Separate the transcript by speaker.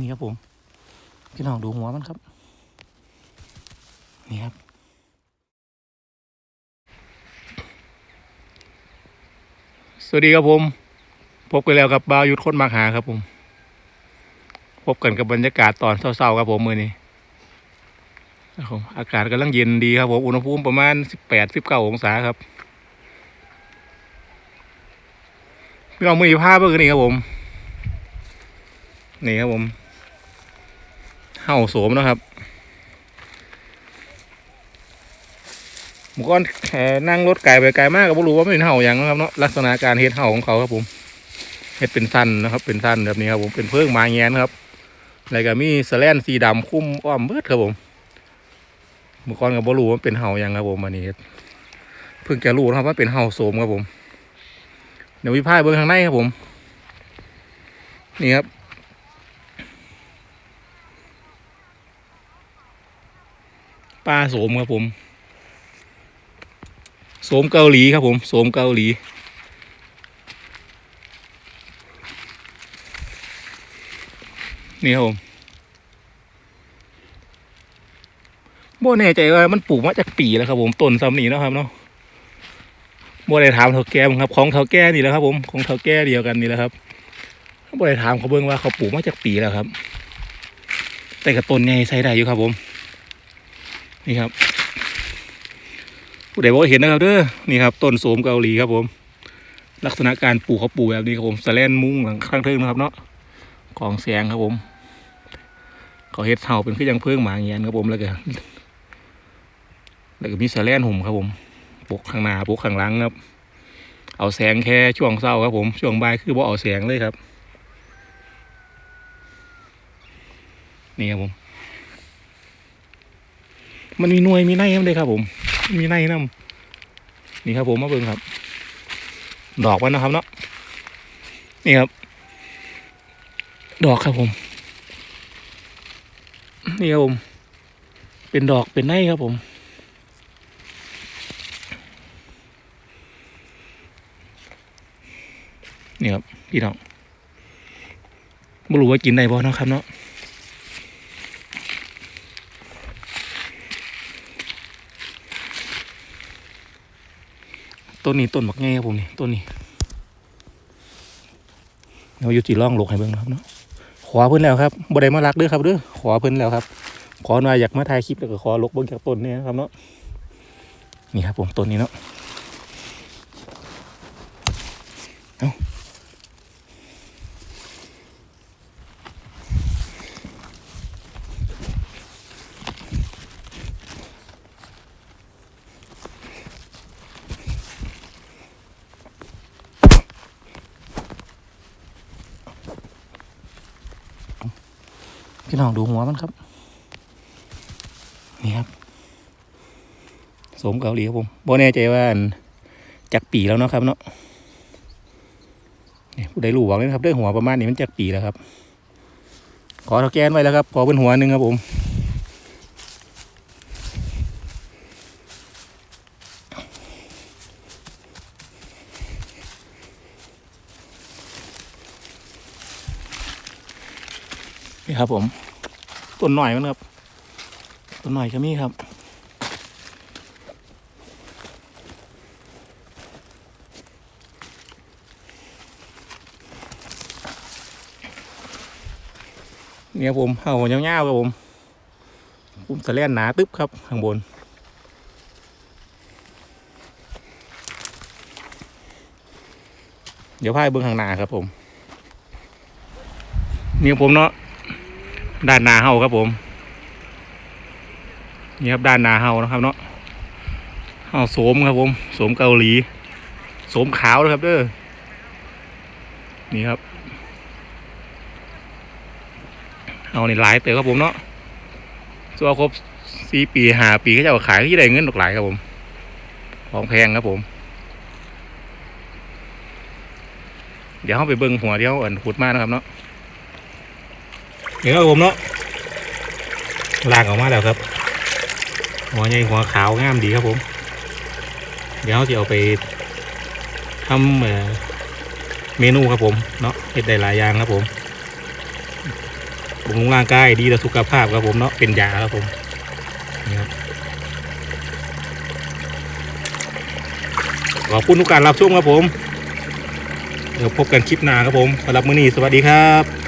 Speaker 1: นี่ครับผมพี่น้องดูหัวมันครับ นี่ครับ สวัสดีครับผม พบกันแล้วกับบาวยุทธคนมากหาครับผม พบกันกับบรรยากาศตอนเศร้าๆครับผมมือนี้ครับผมอากาศกำลังเย็นดีครับผมอุณหภูมิประมาณสิบแปดสิบเก้าองศาครับพี่น้องมือผ้าเพื่อนนี่ครับผม นี่ครับผม เห่าโสมนะครับหมูก้อนนั่งรถไก่ไปไกลมากก็ไม่รู้ว่าเป็นเห่าอย่างนะครับเนาะลักษณะการเฮ็ดเห่าของเขาครับผมเฮ็ดเป็นสั้นนะครับ เป็นสั้นแบบนี้ครับผมเป็นเพิงมาแงนครับแล้วก็มีสแลนสีดำคุ้มอ้อมเบิดครับผมหมูก้อนก็บ่รู้ว่าเป็นเห่าอย่างครับผมอันนี้เพิ่งจะรู้นะครับว่าเป็นเห่าโสมครับผม เดี๋ยววิพากษ์เบื้องข้างในครับผม นี่ครับ ลาโสมครับผมโสมเกาหลีครับผมโสมเกาหลี นี่ครับผมโบแน่ใจว่ามันปลูกมาจากปีแล้วครับผมต้นซ้ำนี่นะครับเนาะโบได้ถามเท่าแก่มั้ครับ ของเท่าแก่นี่แหละครับ ผมของเท่าแก่เดียวกันนี่แหละครับโบได้ถามเขาเบิ่งว่าเขาปลูกมาจากปีแล้วครับ แต่กับต้นใหญ่ใส่ได้อยู่ครับผม นี่ครับ ผู้ใดบอกว่าเห็นนะครับเด้อนี่ครับ ต้นโสมเกาหลีครับผม ลักษณะการปลูกเขาปลูกแบบนี้ครับผมสแลนมุ้งหลังข้างเทิงนะครับเนาะกองแสงครับผมเขาเฮ็ดเท่าเป็นขึ้นยังเพิ่งหมาเงียนครับผมแล้วก็แล้วก็มีสแลนหุ่มครับผมปลูกข้างหน้าปลูกข้างหลังครับ เอาแสงแค่ช่วงเช้าครับผมช่วงบ่ายคือบ่เอาแสงเลยครับ นี่ครับผม มันมีหน่วยมีในน้ำเลยครับ ผม มีในน้ำนี่ครับ ผมมาเบิ่งครับ ดอกมันนะครับเนาะนี่ครับ ดอกครับผม นี่ครับผม เป็นดอกเป็นในครับผมนี่ครับพี่น้องไม่รู้ว่ากินได้บ่เนาะครับเนาะ ต้นนี้ต้นบักแง่ครับผมนี่ต้นนี้เราอยู่ที่ร่องลกให้เบิ่งนะครับเนาะขอเพิ่นแล้วครับบ่ได้มารักเด้อครับเด้อขอเพิ่นแล้วครับ ขอหน่อยอยากมาถ่ายคลิปแล้วก็ขอลกเบิ่งจากต้นนี้นะครับเนาะนี่ครับผมต้นนี้เนาะ พี่น้องดูหัวมันครับ นี่ครับ สมเกาหลีครับผมบ่แน่ใจว่าจักปีแล้วเนาะครับเนาะนี่ผู้ใดรู้บอกเลยนะครับด้วยหัวประมาณนี้มันจักปีแล้วครับ ขอเท่าแกนไว้แล้วครับ ขอเป็นหัวหนึ่งครับผม นี่ครับ ผมต้นหน่อยมันครับต้นหน่อยก็มีครับเนี่ยผมเห่าเงาวๆครับผมผมสะเล่นหนาตึ๊บครับข้างบนเดี๋ยวพายเบื้องข้างหน้าครับผม นี่ผมเนาะ ด้านนาเห่าครับผมนี่ครับด้านนาเห่านะครับเนาะเห่าโสมครับผมโสมเกาหลีโสมขาวนะครับเด้อนี่ครับเอาในหลายเต๋อครับผมเนาะตัวครบสี่ปีหาปีก็จะเอาขายก็จะได้เงินหลากหลายครับผม ของแพงครับผม เดี๋ยวเข้าไปเบิ้งหัวเดียวอันขุดมากนะครับเนาะ เดี๋ยวครับผมเนาะลากออกมาแล้วครับ หัวใหญ่หัวขาวงามดีครับผม เดี๋ยวจะเอาไปทำเอ่อเมนูครับผมเนาะเห็ดได้หลายอย่างครับผมบำรุงร่างกายดีต่อสุขภาพครับผมเนาะเป็นยาครับผมนี่ครับขอบคุณทุกการรับชมครับผม เดี๋ยวพบกันคลิปหน้าครับผมสำหรับมื้อนี้สวัสดีครับ